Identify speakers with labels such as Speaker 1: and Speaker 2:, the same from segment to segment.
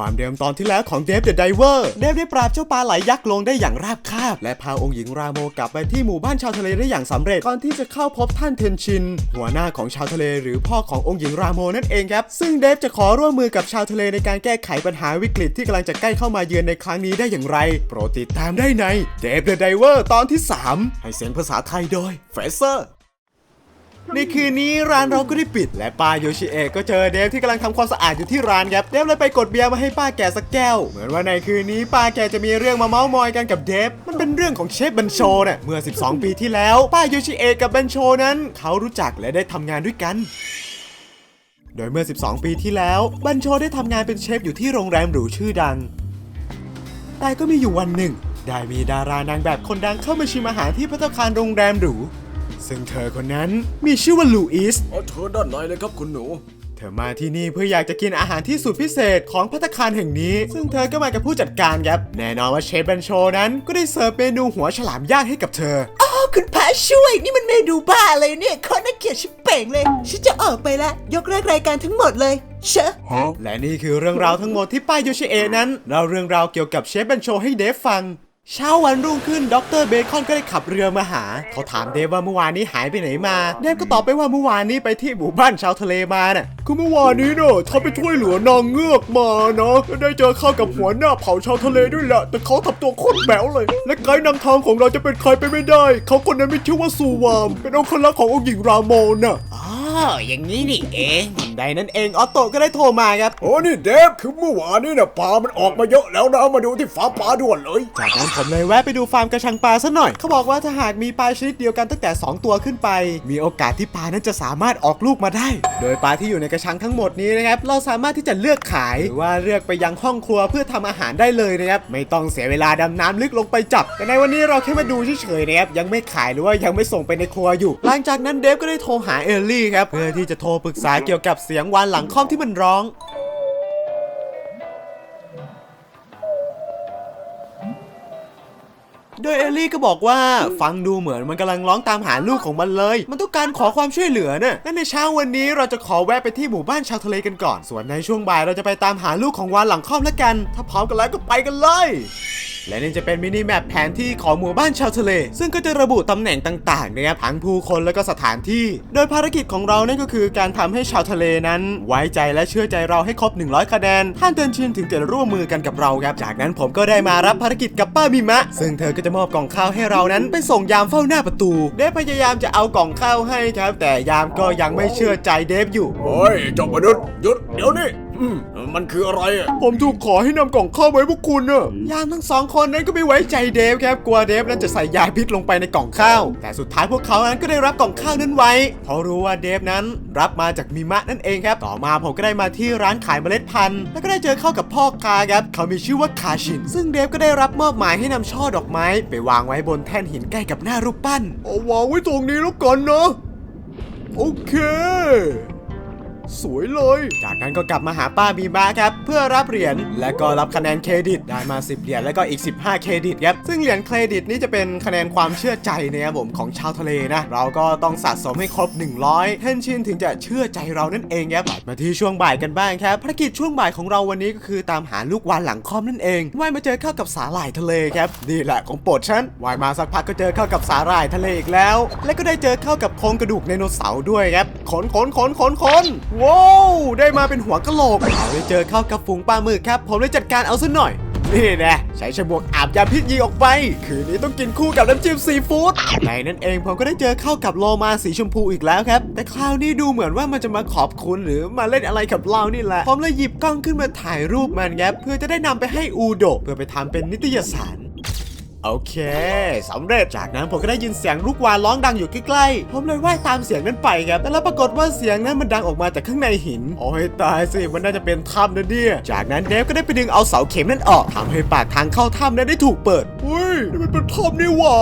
Speaker 1: ความเดิมตอนที่แล้วของเดฟเดอะไดเวอร์เดฟได้ปราบเจ้าปลาไหลยักษ์ลงได้อย่างราบคาบ และพาองค์หญิงราโมกลับไปที่หมู่บ้านชาวทะเลได้อย่างสำเร็จ ก่อนที่จะเข้าพบท่านเทนชิน หัวหน้าของชาวทะเลหรือพ่อขององค์หญิงราโมนั่นเองครับ ซึ่งเดฟจะขอร่วมมือกับชาวทะเลในการแก้ไขปัญหาวิกฤตที่กำลังจะใกล้เข้ามาเยือนในครั้งนี้ได้อย่างไร โปรดติดตามได้ในเดฟเดอะไดเวอร์ตอนที่ 3 ให้เสียงภาษาไทยโดยเฟเซอร์ ในคืนนี้ร้านเราก็ได้ปิด และป้าโยชิเอะก็เจอเดฟที่กำลังทำความสะอาดอยู่ที่ร้านครับเดฟเลยไปกดเบียร์มาให้ป้าแกสักแก้ว เหมือนว่าในคืนนี้ป้าแกจะมีเรื่องมาเมาส์มอยกันกับเดฟมันเป็นเรื่องของเชฟบันโชน่ะเมื่อ 12 ปีที่แล้วป้าโยชิเอะกับบันโชนั้น เขารู้จักและได้ทำงานด้วยกันโดยเมื่อ 12 ปีที่แล้ว บันโชได้ทำงานเป็นเชฟอยู่ที่โรงแรมหรูชื่อดัง แต่ก็มีอยู่วันหนึ่ง ได้มีดารานางแบบคนดังเข้ามาชิมอาหารที่พัตตคารโรงแรมหรู ซึ่งเธอคนนั้นมีชื่อว่าลูอิส
Speaker 2: เอาเชิญด้านในเลยครับคุณหนู
Speaker 1: เธอมาที่นี่เพื่ออยากจะกินอาหารที่สุดพิเศษของพัตตาคารแห่งนี้ ซึ่งเธอก็มากับผู้จัดการครับ แน่นอนว่าเชฟบันโชนั้นก็ได้เสิร์ฟเมนูหัวฉลามย่างให้กับเธอ
Speaker 3: อ๋อคุณพระช่วย นี่มันเมนูบ้าอะไรเนี่ยโคตรน่าเกลียดชิบเป่งเลย ฉันจะออกไปแล้วยกเลิกรายการทั้งหมดเลย เชอะ
Speaker 1: และนี่คือเรื่องราวทั้งหมดที่ป้ายโยชิเอะนั้นเล่าเรื่องราวเกี่ยวกับเชฟบันโชให้เดฟฟัง เช้าวันรุ่งขึ้นดรเบคอนก็ได้ขับเรือมาหา เขาถามเดฟว่าเมื่อวานนี้หายไปไหนมา เดฟก็ตอบไปว่าเมื่อวานนี้ไปที่หมู่บ้านชาวทะเลมาน่ะ
Speaker 2: คือเมื่อวานนี้เนอะเขาไปช่วยเหลือนางเงือกมาเนาะได้เจอเข้ากับหัวหน้าเผ่าชาวทะเลด้วยแหละ แต่เขาทำตัวโคตรแบวเลย และไกด์นำทางของเราจะเป็นใครไปไม่ได้ เขาคนนั้นไมีชื่อว่าซูวาม เป็นองครักษ์ขององค์หญิงรามอนน่ะ
Speaker 3: อ๋ออย่างนี้นี่เอง
Speaker 1: ใดนั้นเองออตโตก็ได้โทรมาครับ
Speaker 2: โอ้นี่เดฟคือเมื่อวานนี้เนี่ยปลามันออกมาเยอะแล้วนะมาดูที่ฟ้าปลาด่วนเลย
Speaker 1: จากนั้นผมเลยแวะไปดูฟาร์มกระชังปลาซะหน่อย เขาบอกว่าถ้าหากมีปลาชนิดเดียวกันตั้งแต่ 2 ตัวขึ้นไป มีโอกาสที่ปลานั้นจะสามารถออกลูกมาได้ โดยปลาที่อยู่ในกระชังทั้งหมดนี้นะครับเราสามารถที่จะเลือกขายหรือว่าเลือกไปยังห้องครัวเพื่อทำอาหารได้เลยนะครับไม่ต้องเสียเวลาดำน้ำลึกลงไปจับ แต่ในวันนี้เราแค่มาดูเฉยๆนะครับยังไม่ขายหรือว่ายังไม่ส่งไปในครัวอยู่ หลังจากนั้นเดฟก็ได้โทรหาเอลลี่ครับเพื่อที่จะโทรปรึกษาเกี่ยวกับเสียงวานหลังค่อมที่มันร้อง โดยเอลลี่ก็บอกว่าฟังดูเหมือนมันกำลังร้องตามหาลูกของมันเลย มันต้องการขอความช่วยเหลือน่ะและในเช้าวันนี้เราจะขอแวะไปที่หมู่บ้านชาวทะเลกันก่อน ส่วนในช่วงบ่ายเราจะไปตามหาลูกของวานหลังค่อมแล้วกัน ถ้าพร้อมกันแล้วก็ไปกันเลย และนี่จะเป็นมินิแมปแผนที่ของหมู่บ้านชาวทะเล ซึ่งก็จะระบุตำแหน่งต่างๆนะครับทั้งผู้คนและก็สถานที่ โดยภารกิจของเรานั่นก็คือการทำให้ชาวทะเลนั้น ไว้ใจและเชื่อใจเราให้ครบ 100 คะแนนท่านเดินชินถึงจะร่วมมือกันกับเราครับ จากนั้นผมก็ได้มารับภารกิจกับป้ามิมะ ซึ่งเธอก็จะมอบกล่องข้าวให้เรานั้นไปส่งยามเฝ้าหน้าประตูเดฟพยายามจะเอากล่องข้าวให้ครับ แต่ยามก็ยังไม่เชื่อใจเดฟอยู่
Speaker 2: เฮ้ยเจ้ามนุษย์หยุดเดี๋ยวนี้ มมันคืออะไรอะ
Speaker 1: ผมถูกขอให้นำกล่องข้าวไว้พวกคุณน่ะยามทั้งสองคนนั้นก็ไม่ไว้ใจเดฟครับกลัวเดฟนั้นจะใส่ยาพิษลงไปในกล่องข้าว แต่สุดท้ายพวกเขานั้นก็ได้รับกล่องข้าวนั้นไว้ เพราะรู้ว่าเดฟนั้นรับมาจากมิมะนั่นเองครับ ต่อมาผมก็ได้มาที่ร้านขายเมล็ดพันธุ์ แล้วก็ได้เจอเข้ากับพ่อค้าครับ เขามีชื่อว่าคาชิน ซึ่งเดฟก็ได้รับมอบหมายให้นำช่อดอกไม้ ไปวางไว้บนแท่นหินใกล้กับหน้ารูปปั้น
Speaker 2: เอาวางไว้ตรงนี้แล้วกันนะโอเค สวยเลย
Speaker 1: จากนั้นก็กลับมาหาป้าบีมาครับ เพื่อรับเหรียญและก็รับคะแนนเครดิตได้มา 10 เหรียญแล้วก็อีก 15 เครดิตครับซึ่งเหรียญเครดิตนี่จะเป็นคะแนนความเชื่อใจนะครับผมของชาวทะเลนะเราก็ต้องสะสมให้ครบ 100เทนชินถึงจะเชื่อใจเรานั่นเองครับมาที่ช่วงบ่ายกันบ้างครับภารกิจช่วงบ่ายของเราวันนี้ก็คือตามหาลูกวานหลังคอมนั่นเองว่ายมาเจอเข้ากับสาหร่ายทะเลครับนี่แหละของโปรดฉันว่ายมาสักพักก็เจอเข้ากับสาหร่ายทะเลอีกแล้ว และก็ได้เจอเข้ากับโครงกระดูกไดโนเสาร์ด้วยครับขนขนขนขนขนว้าวได้มาเป็นหัวกะโหลกเอาไปเจอเข้ากับฝูงปลาหมึกครับ ผมเลยจัดการเอาซะหน่อย นี่นะใช้ฉมวกอาบยาพิษยิงออกไป คืนนี้ต้องกินคู่กับน้ำจิ้มซีฟู้ดในนั้นเองผมก็ได้เจอเข้ากับโลมาสีชมพูอีกแล้วครับ แต่คราวนี้ดูเหมือนว่ามันจะมาขอบคุณหรือมาเล่นอะไรกับเรานี่แหละผมเลยหยิบกล้องขึ้นมาถ่ายรูปมันครับเพื่อจะได้นำไปให้อูโดเพื่อไปทำเป็นนิตยสาร โอเคสำเร็จจากนั้นผมก็ได้ยินเสียงลูกวานร้องดังอยู่ใกล้ๆผมเลยว่ายตามเสียงนั้นไปครับแต่แล้วปรากฏว่าเสียงนั้นมันดังออกมาจากข้างในหินโอ้ยตายสิมันน่าจะเป็นถ้ำนะเนี่ยจากนั้นเดฟก็ได้ไปดึงเอาเสาเข็มนั้นออกทำให้ปากทางเข้าถ้ำนั้นได้ถูกเปิด
Speaker 2: เฮ้ยนี่มันเป็นถ้ำนี่หว่า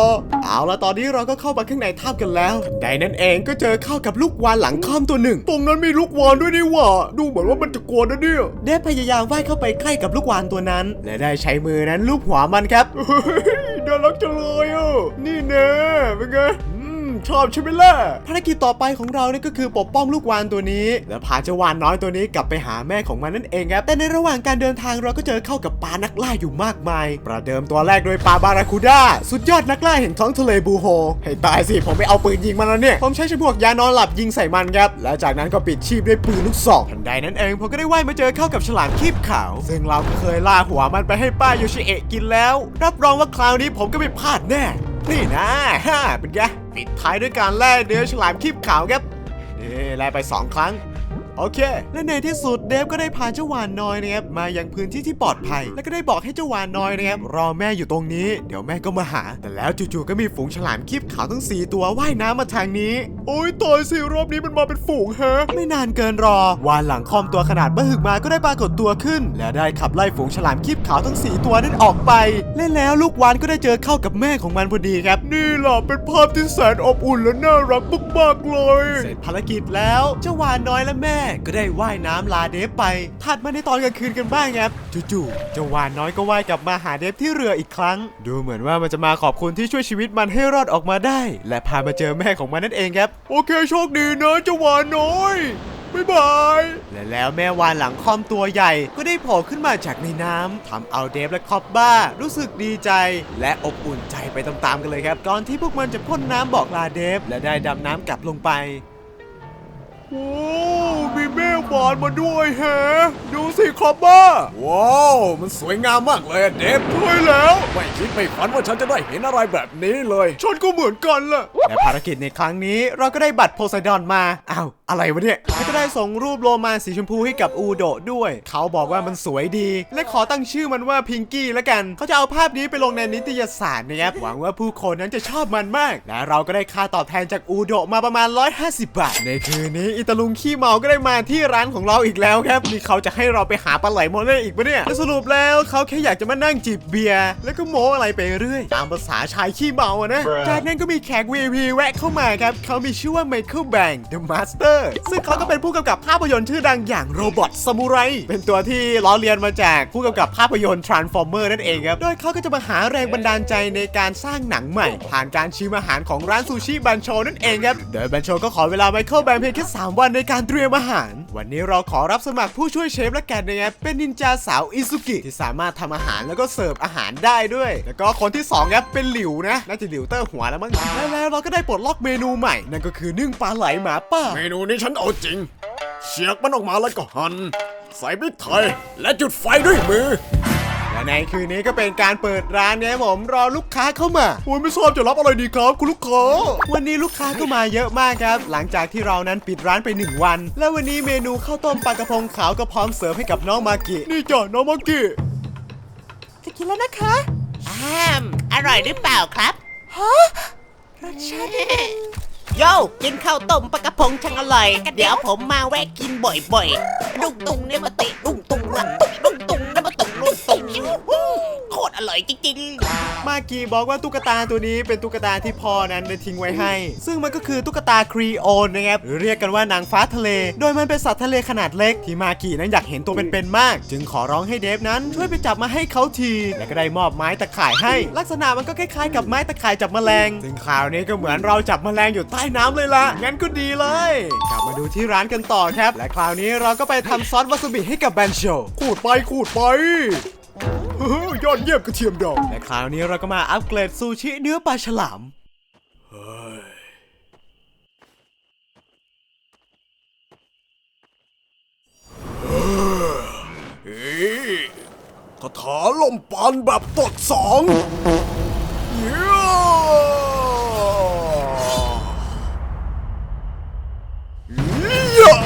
Speaker 1: เอาละตอนนี้เราก็เข้ามาข้างในถ้ำกันแล้วทันใดนั้นเองก็เจอเข้ากับลูกวานหลังค่อมตัวหนึ่ง
Speaker 2: ตรงนั้นมีลูกวานด้วยนี่หว่า ดูเหมือนว่ามันจะกลัวนะเนี่ย
Speaker 1: เดฟพยายามว่ายเข้าไปใกล้กับลูกวานตัวนั้น และได้ใช้มือนั้นลูบหัวมันครับ
Speaker 2: เฮ้ย น่ารักจังเลยอะนี่แน่เป็นไง ชอบใช่ไหมล่ะ
Speaker 1: ภารกิจต่อไปของเราเนี่ยก็คือปกป้องลูกวานตัวนี้ และพาเจ้าวานน้อยตัวนี้กลับไปหาแม่ของมันนั่นเองครับแต่ในระหว่างการเดินทางเราก็เจอเข้ากับปลานักล่าอยู่มากมาย ประเดิมตัวแรกโดยปลาบาราคูด้าสุดยอดนักล่าแห่งท้องทะเลบูโฮให้ตายสิผมไม่เอาปืนยิงมันแล้วเนี่ยผมใช้ฉมวกยานอนหลับยิงใส่มันครับและจากนั้นก็ปิดชีพด้วยปืนลูกซองทันใดนั้นเองผมก็ได้ว่ายมาเจอเข้ากับฉลามคีบขาว ซึ่งเราเคยล่าหัวมันไปให้ป้าโยชิเอะกินแล้ว รับรองว่าคราวนี้ผมก็ไม่พลาดแน่ นี่นะฮ่าเป็นไง ปิดท้ายด้วยการแล่เนื้อฉลามคีบขาวครับนี่แล่ไป 2 ครั้ง โอเค และในที่สุดเดฟก็ได้พาเจ้าวานน้อยนะครับมายังพื้นที่ที่ปลอดภัย แล้วก็ได้บอกให้เจ้าวานน้อยนะครับรอแม่อยู่ตรงนี้ เดี๋ยวแม่ก็มาหา แต่แล้วจู่ๆก็มีฝูงฉลามคีบขาวทั้ง 4 ตัวว่ายน้ำมาทางนี้
Speaker 2: โอ้ยตายสิรอบนี้มันมาเป็นฝูงแฮะ
Speaker 1: ไม่นานเกินรอ วานหลังคอมตัวขนาดมหึกมาก็ได้ปรากฏตัวขึ้น และได้ขับไล่ฝูงฉลามคีบขาวทั้ง4ตัวนั้นออกไป และแล้วลูกวานก็ได้เจอเข้ากับแม่ของมันพอดีครับ
Speaker 2: นี่ล่ะเป็นภาพที่แสนอบอุ่นและน่ารักมากๆเลย
Speaker 1: เสร็จภารกิจแล้วเจ้าวานน้อยและแม่ ก็ได้ว่ายน้ำลาเดฟไปถัดมาในตอนกลางคืนกันบ้างครับจู่ๆเจ้าวานน้อยก็ว่ายกลับมาหาเดฟที่เรืออีกครั้ง ดูเหมือนว่ามันจะมาขอบคุณที่ช่วยชีวิตมันให้รอดออกมาได้ และพามาเจอแม่ของมันนั่นเองครับ
Speaker 2: โอเคโชคดีนะเจ้าหวานน้อยบ๊ายบาย
Speaker 1: และแล้วแม่วานหลังคอมตัวใหญ่ก็ได้โผล่ขึ้นมาจากในน้ำทำเอาเดฟและคอบบ้า รู้สึกดีใจ และอบอุ่นใจไปตามๆกันเลยครับก่อนที่พวกมันจะพ่นน้ำบอกลาเดฟ และได้ดำน้ำกลับลงไป
Speaker 2: โอ้มีแม่หวานมาด้วยแฮะดูสิครับบ้า
Speaker 4: ว้าว มันสวยงามมากเลยอะเดฟ
Speaker 2: ช่วยแล้ว
Speaker 4: ไม่คิดไม่ฝันว่าฉันจะได้เห็นอะไรแบบนี้เลย
Speaker 2: ฉันก็เหมือนกันแหละ
Speaker 1: และภารกิจในครั้งนี้เราก็ได้บัตรโพไซดอนมา อ้าว อะไรวะเนี่ยแล้วก็ได้ส่งรูปโลมาสีชมพูให้กับอูโดะด้วย เขาบอกว่ามันสวยดี และขอตั้งชื่อมันว่าพิงกี้แล้วกัน เขาจะเอาภาพนี้ไปลงในนิตยสารนะครับ หวังว่าผู้คนนั้นจะชอบมันมาก และเราก็ได้ค่าตอบแทนจากอูโดะมาประมาณ 150 บาท ในคืนนี้อิตาลุงขี้เมาก็ได้มาที่ร้านของเราอีกแล้วครับนี่เขาจะให้เราไปหาปลาไหลโมเล่อีกปะเนี่ยและสรุปแล้วเขาแค่อยากจะมานั่งจิบเบียร์แล้วก็โม้อะไรไปเรื่อย ตามภาษาชายขี้เมาอะนะ จากนั้นก็มีแขก VIP แวะเข้ามาครับเขามีชื่อว่าไมเคิลแบง The Master ซึ่งเขาก็เป็นผู้กำกับภาพยนตร์ชื่อดังอย่างโรบอทซามูไรเป็นตัวที่ล้อเลียนมาจากผู้กำกับภาพยนตร์ Transformer นั่นเองครับโดยเขาก็จะมาหาแรงบันดาลใจในการสร้างหนังใหม่ ผ่านการชิมอาหารของร้านซูชิบันโชนั่นเองครับโดยบันโชก็ขอเวลาไมเคิลแบงเพียงแค่3 วันในการเตรียมอาหาร วันนี้เราขอรับสมัครผู้ช่วยเชฟและแกันนะครับเป็นนินจาสาวอิซุกิที่สามารถทำอาหารแล้วก็เสิร์ฟอาหารได้ด้วย แล้วก็คนที่2ครับเป็นหลิวนะน่าจะหลิวเตอร์หัวแล้วมั้งและแล้วเราก็ได้ปลดล็อกเมนูใหม่นั่นก็คือนึ่งปลาไหลหมาป่า
Speaker 4: เมนูนี้ฉันเอาจริงเฉียกมันออกมาแล้วก็หัน่นใส่พริกไทยและจุดไฟด้วยมือ
Speaker 1: และในคืนนี้ก็เป็นการเปิดร้านเนี่ยผมรอลูกค้าเข้ามา
Speaker 2: โอ้ยไม่ทราบจะรับอะไรดีครับ คุณลูกค้า
Speaker 1: วันนี้ลูกค้าก็มาเยอะมากครับ หลังจากที่เรานั้นปิดร้านไป 1 วัน และวันนี้เมนูข้าวต้มปลากระพงขาวก็พร้อมเสิร์ฟให้กับน้องมากิ
Speaker 2: นี่จ้ะน้องมากิ
Speaker 3: จะกินแล้วนะคะ
Speaker 5: แฮมอร่อยหรือเปล่าครับ
Speaker 3: รสชาติ
Speaker 5: โยกินข้าวต้มปลากระพงช่างอร่อย เดี๋ยวผมมาแวะกินบ่อยๆดุงตุงเนี่ยมาติดุงตุงรังตุงดุงตุงเนี่ยมาตุงลุง やった! คตรอร่อยจริงๆ
Speaker 1: มากีบอกว่าตุ๊กตาตัวนี้เป็นตุ๊กตาที่พ่อนั้นได้ทิ้งไว้ให้ ซึ่งมันก็คือตุ๊กตาครีโอนนะครับหรือเรียกกันว่านางฟ้าทะเล โดยมันเป็นสัตว์ทะเลขนาดเล็กที่มากีนั้นอยากเห็นตัวเป็นๆมาก จึงขอร้องให้เดฟนั้นช่วยไปจับมาให้เขาทีและก็ได้มอบไม้ตะข่ายให้ ลักษณะมันก็คล้ายๆ กับไม้ตะข่ายจับแมลง ซึ่งคราวนี้ก็เหมือนเราจับแมลงอยู่ใต้น้ำเลยล่ะงั้นก็ดีเลย กลับมาดูที่ร้านกันต่อครับ และคราวนี้เราก็ไปทำซอสวาซาบิให้กับแบนโช
Speaker 2: ขูดไปขูดไป ยยอดเยี่ยมกระเทียมดอง
Speaker 1: และคราวนี้เราก็มาอัปเกรดซูชิเนื้อปลาฉลาม
Speaker 4: เฮ้ยคาถาลมปานแบบตดสองเย้ยะ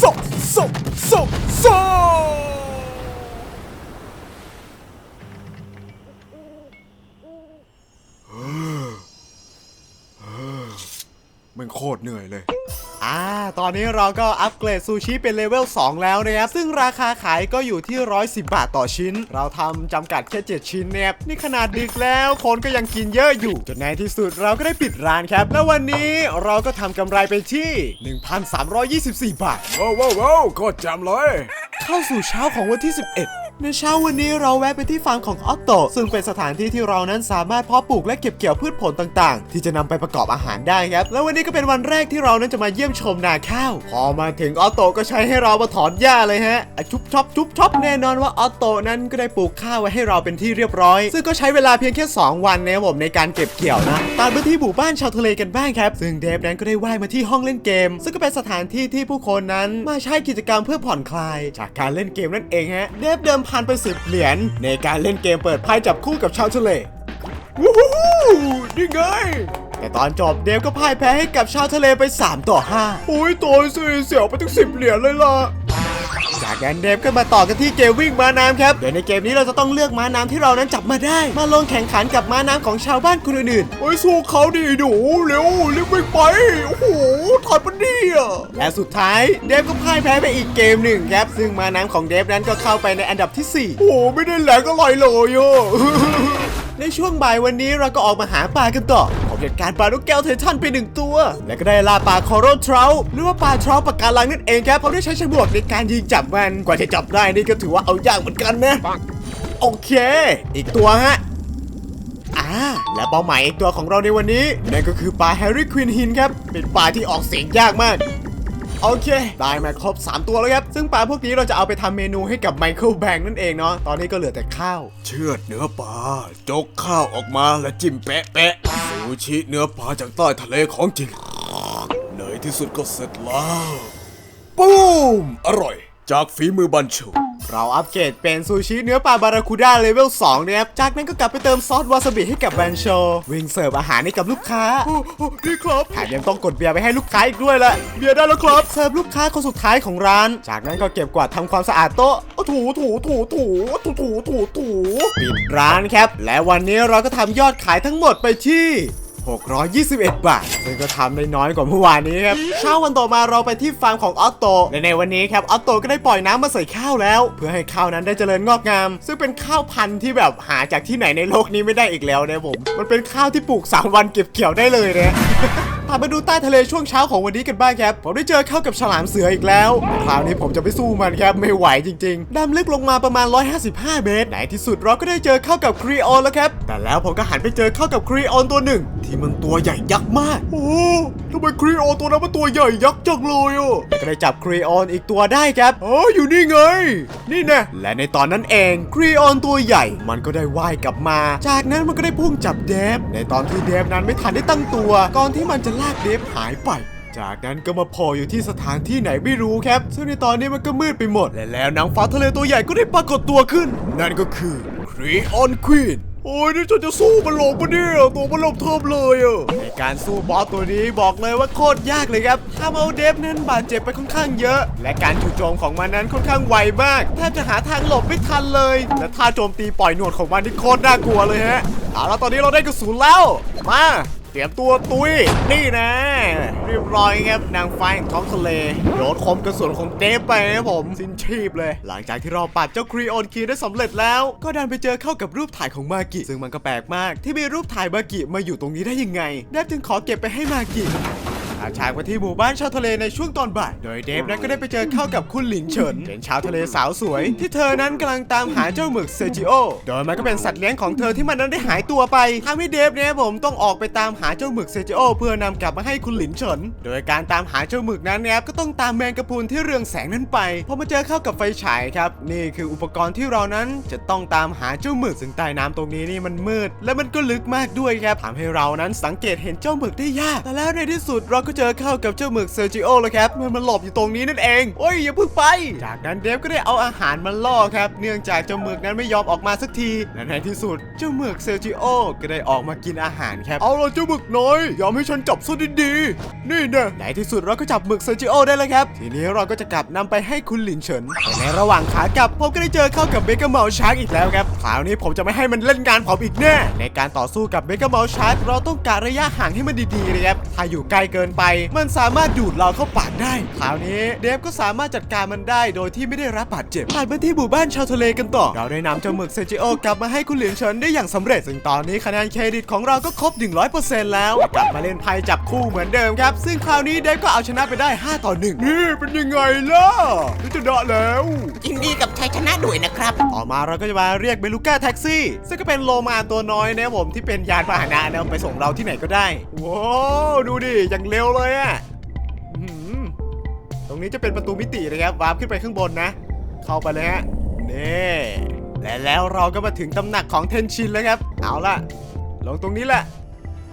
Speaker 4: สบสบสบสบ
Speaker 2: มันโค ตรเหนื่อยเลย
Speaker 1: อ่า ตอนนี้เราก็อัปเกรดซูชิเป็นเลเวล 2 แล้วนะครับ ซึ่งราคาขายก็อยู่ที่ 110 บาทต่อชิ้น เราทำจำกัดแค่ 7 ชิ้นเนี่ยนี่ขนาดดึกแล้วคนก็ยังกินเยอะอยู่ จนในที่สุดเราก็ได้ปิดร้านครับ แล้ววันนี้เราก็ทำกำไรไปที่ 1,324 บาท
Speaker 4: ว้าวว้าวว้าวโคตรจำเลย
Speaker 1: เข้าสู่เช้าของวันที่ 11 ในเช้าวันนี้เราแวะไปที่ฟาร์มของออตโตซึ่งเป็นสถานที่ที่เรานั้นสามารถเพาะปลูกและเก็บเกี่ยวพืชผลต่างๆ ที่จะนำไปประกอบอาหารได้ครับ แล้ววันนี้ก็เป็นวันแรกที่เรานั้นจะมาเยี่ยมชมนาข้าว พอมาถึงออตโตก็ใช้ให้เรามาถอนหญ้าเลยฮะอะชุบช็อปชุบช็อปแน่นอนว่าออตโตนั้นก็ได้ปลูกข้าวไว้ให้เราเป็นที่เรียบร้อย ซึ่งก็ใช้เวลาเพียงแค่ 2 วันนะครับผมในการเก็บเกี่ยวนะตามไปที่หมู่บ้านชาวทะเลกันบ้างครับ ซึ่งเดฟนั้นก็ได้ว่ายมาที่ห้องเล่นเกม ซึ่งก็เป็นสถานที่ที่ผู้คนนั้นมาใช้กิจกรรมเพื่อผ่อนคลายจากการเล่นเกมนั่นเองฮะเดฟเดิมพันไปสิบเหรียญในการเล่นเกมเปิดไพ่จับคู่กับชาวทะเล
Speaker 2: วู้ฮู้นี่ไง
Speaker 1: แต่ตอนจบเดฟก็พ่ายแพ้ให้กับชาวทะเลไป 3 ต่อ
Speaker 2: โอ้ยตายสิเสียวไปตั้งสิบเหรียญเลยล่ะ
Speaker 1: จากนั้นเดฟก็มาต่อกันที่เกมวิ่งม้าน้ำครับโดยในเกมนี้เราจะต้องเลือกม้าน้ำที่เรานั้นจับมาได้ มาลงแข่งขันกับม้าน้ำของชาวบ้านคนอื่น
Speaker 2: โอ้ยสู้เขาดิหนูเร็วรีบวิ่งไปโอ้โหทันปะเนี่ย
Speaker 1: และสุดท้ายเดฟก็พ่ายแพ้ไปอีกเกมหนึ่งครับซึ่งม้าน้ำของเดฟนั้นก็เข้าไปในอันดับที่ 4
Speaker 2: โอ้ไม่ได้แหลกอะไรเลยอะ
Speaker 1: ในช่วงบ่ายวันนี้เราก็ออกมาหาปลากันต่อผมจัดการปลาลูกแก้วไททันไปหนึ่งตัว และก็ได้ล่าปลาคอโรทราหรือว่าปลาทราปากการังนั่นเองครับผมได้ใช้ฉมวกในการยิงจับมันกว่าจะจับได้นี่ก็ถือว่าเอายากเหมือนกันนะโอเค อีกตัวฮะอ่าและเป้าหมายอีกตัวของเราในวันนี้นั่นก็คือปลาแฮร์รี่ควินฮินครับเป็นปลาที่ออกเสียงยากมาก โอเค ได้มาครบ 3 ตัวแล้วครับ ซึ่งปลาพวกนี้เราจะเอาไปทำเมนูให้กับไมเคิลแบงนั่นเองเนาะ ตอนนี้ก็เหลือแต่ข้าว
Speaker 4: เชือดเนื้อปลา จกข้าวออกมาและจิ้มแปะแปะซูชิเนื้อปลาจากใต้ทะเลของจริงในที่สุดก็เสร็จแล้ว ปุ้ม อร่อย จากฝีมือบันชู
Speaker 1: เราอัปเกรดเป็นซูชิเนื้อปลาบาราคูด้าเลเวล2นะครับ จากนั้นก็กลับไปเติมซอสวาซาบิให้กับแบรนโชวิ่งเสิร์ฟอาหารให้กับลูกค้า
Speaker 2: นี่ครับ
Speaker 1: แถมยังต้องกดเบียร์ไปให้ลูกค้าอีกด้วยละ
Speaker 2: เบียร์ได้แล้วครับ
Speaker 1: เสิร์ฟลูกค้าคนสุดท้ายของร้าน จากนั้นก็เก็บกวาดทำความสะอาดโต๊ะ
Speaker 2: เอาถูถูถูถูถูถูถูถู
Speaker 1: ปิดร้านครับ และวันนี้เราก็ทำยอดขายทั้งหมดไปที่ 621 บาท ซึ่งก็ทำได้น้อยกว่าเมื่อวานนี้ครับเช้าวันต่อมาเราไปที่ฟาร์มของออตโตและในวันนี้ครับออตโตก็ได้ปล่อยน้ำมาใส่ข้าวแล้ว เพื่อให้ข้าวนั้นได้เจริญงอกงาม ซึ่งเป็นข้าวพันธุ์ที่แบบหาจากที่ไหนในโลกนี้ไม่ได้อีกแล้วนะผม มันเป็นข้าวที่ปลูก 3 วันเก็บเกี่ยวได้เลยนะ พาไปดูใต้ทะเลช่วงเช้าของวันนี้กันบ้างครับ ผมได้เจอเข้ากับฉลามเสืออีกแล้ว คราวนี้ผมจะไปสู้มันครับ ไม่ไหวจริงๆดำลึกลงมาประมาณ 155 เมตรในที่สุดเราก็ได้เจอเข้ากับครีออนแล้วครับ แต่แล้วผมก็หันไปเจอเข้ากับครีออนตัวหนึ่ง ที่มันตัวใหญ่ยักษ์มาก
Speaker 2: โอ้ทำไมครีโอตัวนั้นมันตัวใหญ่ยักษ์จังเลยอะ
Speaker 1: ก็ได้จับครีออนอีกตัวได้ครับ
Speaker 2: อ๋ออยู่นี่ไง นี่แน่
Speaker 1: และในตอนนั้นเองครีออนตัวใหญ่ มันก็ได้ว่ายกลับมา จากนั้นมันก็ได้พุ่งจับเดฟในตอนที่เดฟนั้นไม่ทันได้ตั้งตัว ก่อนที่มันจะลากเดฟหายไป จากนั้นก็มาโผล่อยู่ที่สถานที่ไหนไม่รู้ครับ ซึ่งในตอนนี้มันก็มืดไปหมด และแล้วนางฟ้าทะเลตัวใหญ่ก็ได้ปรากฏตัวขึ้น นั่นก็คือครีออนควีน
Speaker 2: โอ้ยนี่ฉันจะสู้มันหลงปะเนี่ยตัวมันหลงเทิมเลยอะ
Speaker 1: ในการสู้บอสตัวนี้บอกเลยว่าโคตรยากเลยครับทำเอาเดฟนั้นบาดเจ็บไปค่อนข้างเยอะ และการจู่โจมของมันนั้นค่อนข้างไวมากแทบจะหาทางหลบไม่ทันเลย และท่าโจมตีปล่อยหนวดของมันนี่โคตรน่ากลัวเลยฮะเอาแล้วตอนนี้เราได้กระสุนแล้ว มา ตรียมตัวตุยนี่นะเรียบร้อยครับนางฟ้าแห่งท้องทะเลโดนคมกระสุนของเดฟไปนะครับผมสิ้นชีพเลย หลังจากที่เราปัดเจ้าครีออนคีได้สำเร็จแล้ว ก็ดันไปเจอเข้ากับรูปถ่ายของมากิซึ่งมันก็แปลกมาก ที่มีรูปถ่ายมากิมาอยู่ตรงนี้ได้ยังไงเดฟจึงขอเก็บไปให้มากิ อาฉากมาที่หมู่บ้านชาวทะเลในช่วงตอนบ่าย โดยเดฟนั้นก็ได้ไปเจอเข้ากับคุณหลินเฉินเป็นชาวทะเลสาวสวย ที่เธอนั้นกำลังตามหาเจ้าหมึกเซจิโอ โดยมันก็เป็นสัตว์เลี้ยงของเธอที่มันนั้นได้หายตัวไปทำให้เดฟเนี่ยผมต้องออกไปตามหาเจ้าหมึกเซจิโอ เพื่อนำกลับมาให้คุณหลินเฉิน โดยการตามหาเจ้าหมึกนั้นเนี่ยก็ต้องตามแมงกะพรุนที่เรืองแสงนั้นไปพอมาเจอเข้ากับไฟฉายครับนี่คืออุปกรณ์ที่เรานั้นจะต้องตามหาเจ้าหมึกซึ่งใต้น้ำตรงนี้นี่มันมืด และมันก็ลึกมากด้วยครับทำให้เรานั้นสังเกตเห็นเจ้าหมึกได้ยาก แต่แล้วในที่สุดเราก็เจอเข้ากับเจ้าหมึกเซอร์จิโอแล้วครับมันมาหลบอยู่ตรงนี้นั่นเองโอ้ยอย่าเพิ่งไป จากนั้นเดฟก็ได้เอาอาหารมาล่อครับเนื่องจากเจ้าหมึกนั้นไม่ยอมออกมาสักทีและในที่สุดเจ้าหมึกเซอร์จิโอก็ได้ออกมากินอาหารครับ
Speaker 2: เอาละเจ้าหมึกน้อยยอมให้ฉันจับซะดีๆนี่น่
Speaker 1: ในที่สุดเราก็จับหมึกเซอร์จิโอได้แล้วครับ ทีนี้เราก็จะกลับนำไปให้คุณหลินเฉินแต่ในระหว่างขากลับผมก็ได้เจอเข้ากับเบเกอร์เมาชาร์กอีกแล้วครับคราวนี้ผมจะไม่ให้มันเล่นงานผมอีกแน่ในการต่อสู้กับเบเกอร์เมาชาร์กเราต้องการระยะห่างให้มันดีๆเลยครับถ้าอยู่ใกล้เกินไปมันสามารถดูดเราเข้าปากได้คราวนี้เดฟก็สามารถจัดการมันได้โดยที่ไม่ได้รับบาดเจ็บผ่านมาที่หมู่บ้านชาวทะเลกันต่อ เราได้นำเจ้าหมึกเซจิโอกลับมาให้คุณเหลียงเฉินได้อย่างสำเร็จ ซึ่งตอนนี้คะแนนเครดิตของเราก็ครบ 100%แล้ว กลับมาเล่นไพ่จับคู่เหมือนเดิมครับ ซึ่งคราวนี้เดฟก็เอาชนะไปได้ 5 ต่อ 1
Speaker 2: นี่เป็นยังไงล่ะนี่จะได้แล้ว
Speaker 5: ยินดีกับชัยชนะด้วยนะครับ
Speaker 1: ต่อมาเราก็จะมาเรียกเบลูก้าแท็กซี่ ซึ่งก็เป็นโลมาตัวน้อยนะครับผมที่เป็นยานพาหนะนะไปส่งเราที่ไหนก็ได้ว้าวดูดิอย่างเร็วเลยอะอื้อหือตรงนี้จะเป็นประตูมิตินะครับวาร์ปขึ้นไปข้างบนนะ เข้าไปเลยฮะนี่และแล้วเราก็มาถึงตำหนักของเทนชินแล้วครับ เอาล่ะ ลงตรงนี้แหละ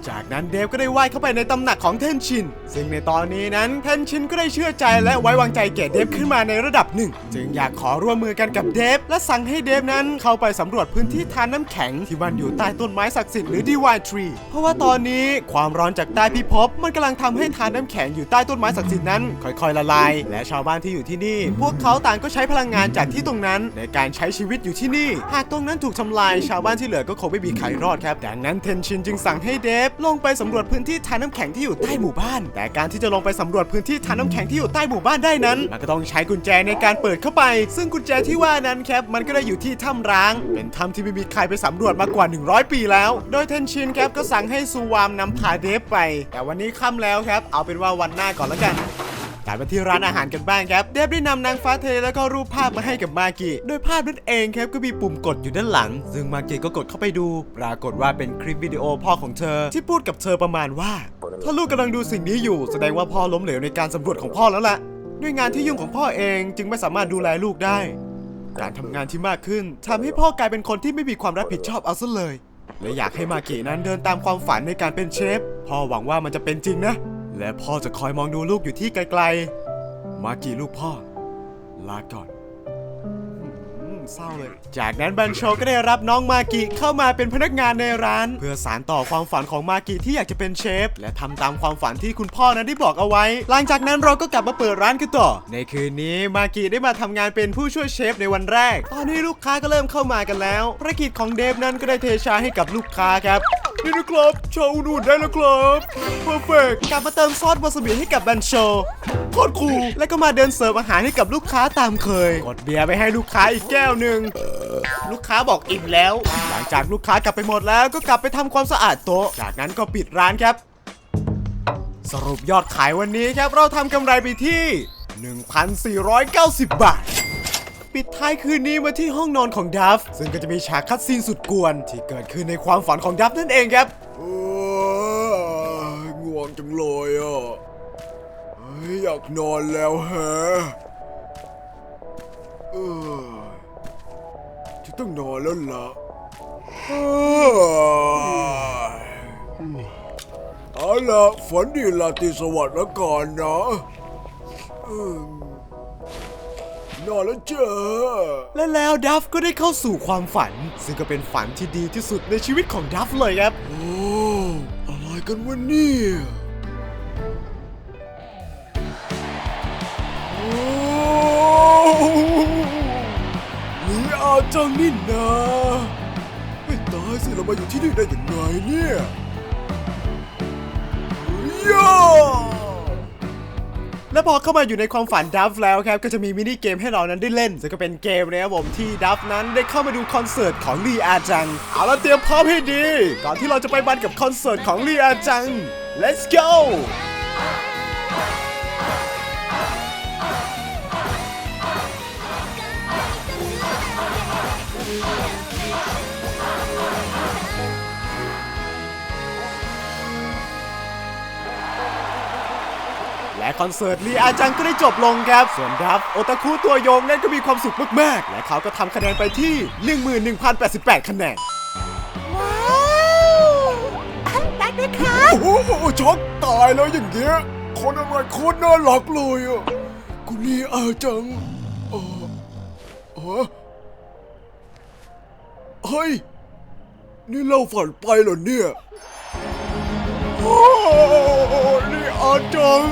Speaker 1: จากนั้นเดฟก็ได้ว่ายเข้าไปในตำหนักของเทนชิน ซึ่งในตอนนี้นั้นเทนชินก็ได้เชื่อใจและไว้วางใจแก่เดฟขึ้นมาในระดับหนึ่ง จึงอยากขอร่วมมือกันกับเดฟและสั่งให้เดฟนั้นเข้าไปสำรวจพื้นที่ทานน้ำแข็งที่มันอยู่ใต้ต้นไม้ศักดิ์สิทธิ์หรือดีวายทรี เพราะว่าตอนนี้ความร้อนจากใต้พิภพมันกำลังทำให้ทานน้ำแข็งอยู่ใต้ต้นไม้ศักดิ์สิทธิ์นั้นค่อยๆละลาย และชาวบ้านที่อยู่ที่นี่ พวกเขาต่างก็ใช้พลังงานจากที่ตรงนั้น ในการใช้ชีวิตอยู่ที่นี่ หากตรงนั้นถูกทำลายชาวบ้านที่เหลือก็คงไม่มีใครรอดครับ ดังนั้นเทนชินจึงสั่งให้เดฟลงไปสำรวจพื้นที่ทานน้ำแข็งที่อยู่ใต้หมู่บ้าน แต่การที่จะลงไปสำรวจพื้นที่ทานน้ำแข็งที่อยู่ใต้หมู่บ้านได้นั้น มันก็ต้องใช้กุญแจในการเปิดเข้าไป ซึ่งกุญแจที่ว่านั้นครับมันก็ได้อยู่ที่ถ้ำร้าง เป็นถ้ำที่ไม่มีใครไปสำรวจมากว่า 100 ปีแล้ว โดยเทนชินครับก็สั่งให้ซูวามนำพาเดฟไป แต่วันนี้ค่ำแล้วครับ เอาเป็นว่าวันหน้าก่อนแล้วกัน กลับมาที่ร้านอาหารกันบ้างครับ เดฟได้นำนางฟ้าทเลแล้วก็รูปภาพมาให้กับมากิโดยภาพนั้นเองครับก็มีปุ่มกดอยู่ด้านหลัง ซึ่งมากิก็กดเข้าไปดู ปรากฏว่าเป็นคลิปวิดีโอพ่อของเธอ ที่พูดกับเธอประมาณว่า ถ้าลูกกำลังดูสิ่งนี้อยู่ แสดงว่าพ่อล้มเหลวในการสำรวจของพ่อแล้วล่ะด้วยงานที่ยุ่งของพ่อเองจึงไม่สามารถดูแลลูกได้ การทำงานที่มากขึ้นทำให้พ่อกลายเป็นคนที่ไม่มีความรับผิดชอบเอาซะเลย และอยากให้มากินั้นเดินตามความฝันในการเป็นเชฟพ่อหวังว่ามันจะเป็นจริงนะ และพ่อจะคอยมองดูลูกอยู่ที่ไกลๆ มากิลูกพ่อ ลาก่อนอืมเศร้าเลย จากนั้นบันโชก็ได้รับน้องมากิเข้ามาเป็นพนักงานในร้าน เพื่อสานต่อความฝันของมากิที่อยากจะเป็นเชฟ และทำตามความฝันที่คุณพ่อนั้นได้บอกเอาไว้ หลังจากนั้นเราก็กลับมาเปิดร้านกันต่อ ในคืนนี้มากิได้มาทำงานเป็นผู้ช่วยเชฟในวันแรก ตอนนี้ลูกค้าก็เริ่มเข้ามากันแล้วภารกิจของเดฟนั้นก็ได้เทชาให้กับลูกค้าครับ
Speaker 2: นี่นะครับชาอุดูได้แล้วครับเพอร์เฟก
Speaker 1: กลับมาเติมซอสวาซาบิให้กับบันโช
Speaker 2: โคตรคูล
Speaker 1: แล้วก็มาเดินเสิร์ฟอาหารให้กับลูกค้าตามเคย กดเบียร์ไปให้ลูกค้าอีกแก้วหนึ่งลูกค้าบอกอิ่มแล้ว หลังจากลูกค้ากลับไปหมดแล้วก็กลับไปทำความสะอาดโต๊ะ จากนั้นก็ปิดร้านครับ สรุปยอดขายวันนี้ครับเราทำกำไรไปที่ 1,490 บาท ปิดท้ายคืนนี้มาที่ห้องนอนของดัฟซึ่งก็จะมีฉากคัดซีนสุดกวน ที่เกิดขึ้นในความฝันของดัฟนั่นเองครับ
Speaker 2: ง่วงจังเลยอะอยากนอนแล้วแฮะจะต้องนอนแล้วล่ะเอาล่ะฝันดีลาตรีสวัสดิ์ล้วก่อนนะ นอนแล้วเจ้า
Speaker 1: และแล้วดัฟก็ได้เข้าสู่ความฝัน ซึ่งก็เป็นฝันที่ดีที่สุดในชีวิตของดัฟเลยครับ
Speaker 2: โอ้อะไรกันวะเนี่ยโอ้นี่อาจังนี่นะไม่ตายสิเรามาอยู่ที่นี่ได้ยังไงเนี่ยย่า
Speaker 1: และพอเข้ามาอยู่ในความฝันดัฟแล้วครับ ก็จะมีมินิเกมให้เรานั้นได้เล่นซึ่งก็เป็นเกมนะครับผมที่ดัฟนั้นได้เข้ามาดูคอนเสิร์ตของลีอาจัง เอาละเตรียมพร้อมให้ดี ก่อนที่เราจะไปบันกับคอนเสิร์ตของลีอาจัง let's go และคอนเสิร์ตลีอาจังก็ได้จบลงครับ ส่วนดับโอตาคุตัวยงนั้นก็มีความสุขมากๆ และเขาก็ทำคะแนนไปที่ 11,088 คะแนน
Speaker 3: ว้าวอันรักด้วยค่ะ
Speaker 2: โอ้โหช็อกตายแล้วอย่างเงี้ย คนอะไรโคตรน่ารักเลยอะกุลีอาจังเออเออเฮ้ย นี่เราฝันไปเหรอเนี่ย โอ้นี่อาจัง